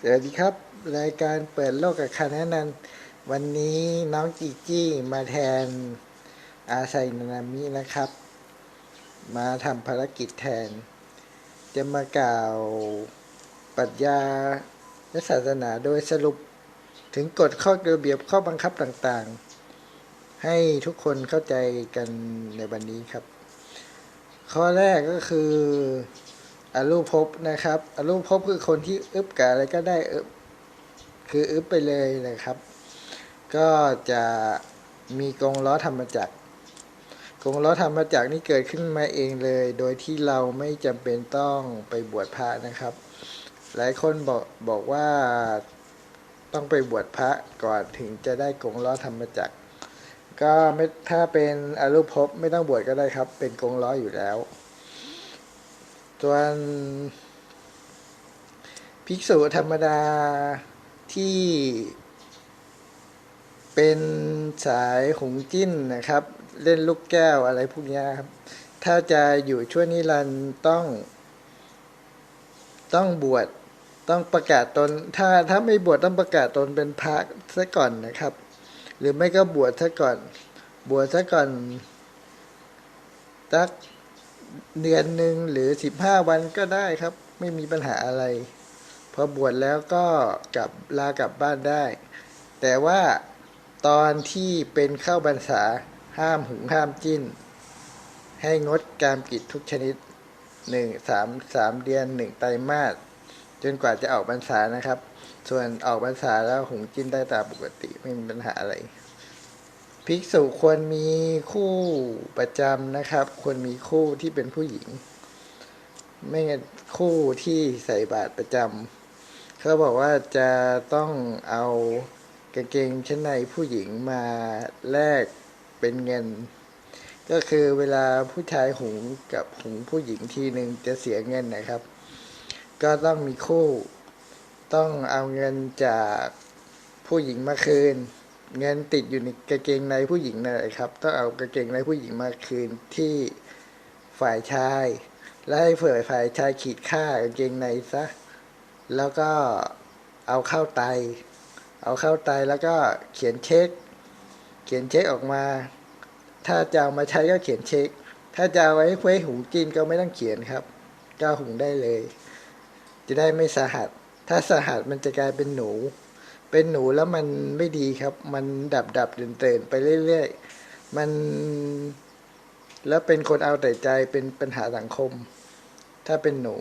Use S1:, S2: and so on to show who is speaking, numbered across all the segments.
S1: สวัสดีครับ รายการเปิดโลกกับคานานันวันนี้น้องจีจี้มาแทนอาไซนานามินะครับ มาทำภารกิจแทน จะมากล่าวปรัชญาและศาสนาโดยสรุปถึงกฎข้อระเบียบข้อบังคับต่างๆ ให้ทุกคนเข้าใจกันในวันนี้ครับ ข้อแรกก็คือ อรูปภพนะครับอรูปภพคือคนที่อึบกับอะไรก็ได้อึบคืออึบไปเลยนะครับ ก็จะมีกงล้อธรรมจักรกงล้อธรรมจักรนี่เกิดขึ้นมาเองเลย โดยที่เราไม่จำเป็นต้องไปบวชพระนะครับ หลายคนบอกบอกว่าต้องไปบวชพระก่อนถึงจะได้กงล้อธรรมจักร ก็ไม่ถ้าเป็นอรูปภพไม่ต้องบวชก็ได้ครับ เป็นกงล้ออยู่แล้ว ส่วนภิกษุธรรมดาที่เป็นสายหงจิ้นนะครับ เล่นลูกแก้วอะไรพวกนี้ครับ ถ้าจะอยู่ช่วงนิรันด์ต้อง ต้องบวชต้องประกาศตน ถ้าถ้าไม่บวชต้องประกาศตนเป็นพระซะก่อนนะครับ หรือไม่ก็บวชซะก่อน บวชซะก่อนสัก เดือนหนึ่งหรือสิบห้าวันก็ได้ครับ ไม่มีปัญหาอะไร พอบวชแล้วก็กลับลากลับบ้านได้ แต่ว่าตอนที่เป็นเข้าบรรษาห้ามหึงห้ามจิ้น ให้งดการกิจทุกชนิดหนึ่งสามสามเดือนหนึ่งไตรมาสจนกว่าจะออกบรรษานะครับ ส่วนออกบรรษาแล้วหุงจิ้นได้ตามปกติไม่มีปัญหาอะไร ภิกษุควรมีคู่ประจำนะครับ ควรมีคู่ที่เป็นผู้หญิง ไม่งั้นคู่ที่ใส่บาตรประจำเขาบอกว่าจะต้องเอากางเกงชั้นในผู้หญิงมาแลกเป็นเงิน ก็คือเวลาผู้ชายหุงกับหุงผู้หญิงทีหนึ่งจะเสียเงินนะครับ ก็ต้องมีคู่ ต้องเอาเงินจากผู้หญิงมาคืน เงินติดอยู่ในกางเกงในผู้หญิงนะครับ ต้องเอากางเกงในผู้หญิงมาคืนที่ฝ่ายชาย แล้วให้ฝ่ายฝ่ายชายขีดค่ากางเกงในซะ แล้วก็เอาเข้าไต เอาเข้าไตแล้วก็เขียนเช็ค เขียนเช็คออกมา ถ้าจะเอามาใช้ก็เขียนเช็ค ถ้าจะเอาไว้ไว้หุงกินก็ไม่ต้องเขียนครับ ก็หุงได้เลย จะได้ไม่สาหัส ถ้าสาหัสมันจะกลายเป็นหนู เป็นหนูแล้วมันไม่ดีครับ มันดับดับเตื่นเตื่นไปเรื่อยๆ มันแล้วเป็นคนเอาแต่ใจเป็นปัญหาสังคม ถ้าเป็นหนู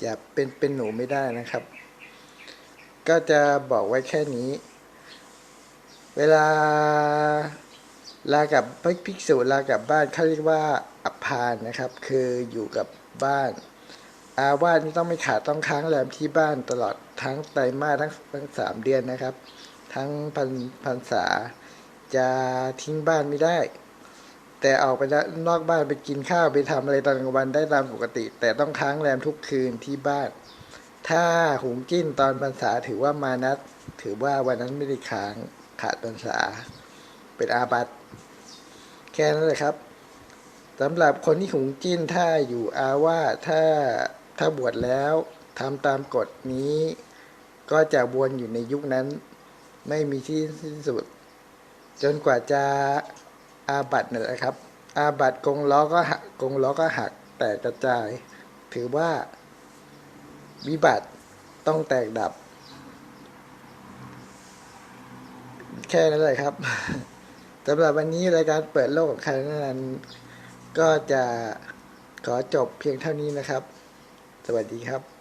S1: อย่าเป็นเป็นหนูไม่ได้นะครับ ก็จะบอกไว้แค่นี้ เวลาลากับภิกษุลากับบ้านเขาเรียกว่าอัพานนะครับ คืออยู่กับบ้าน อาวาสนี่ต้องไม่ขาดต้องค้างแรมที่บ้านตลอดทั้งไตรมาสทั้งทั้งสามเดือนนะครับ ทั้งพันพรรษาจะทิ้งบ้านไม่ได้ แต่ออกไปนอกบ้านไปกินข้าวไปทำอะไรตอนกลางวันได้ตามปกติ แต่ต้องค้างแรมทุกคืนที่บ้าน ถ้าหุงจิ้นตอนพรรษาถือว่ามานัดถือว่าวันนั้นไม่ได้ค้างขาดพรรษา เป็นอาบัติแค่นั้นเลยครับสำหรับคนที่หุงจิ้นถ้าอยู่อาว่าถ้า ถ้าบวชแล้วทำตามกฎนี้ ก็จะวนอยู่ในยุคนั้น ไม่มีที่สิ้นสุด จนกว่าจะอาบัตนั่นแหละครับ อาบัตกงล้อก็หักกงล้อก็หักแตกกระจาย ถือว่าวิบัติต้องแตกดับ แค่นั้นเลยครับสำหรับวันนี้รายการเปิดโลกของครนั้นก็จะขอจบเพียงเท่านี้นะครับ สวัสดีครับ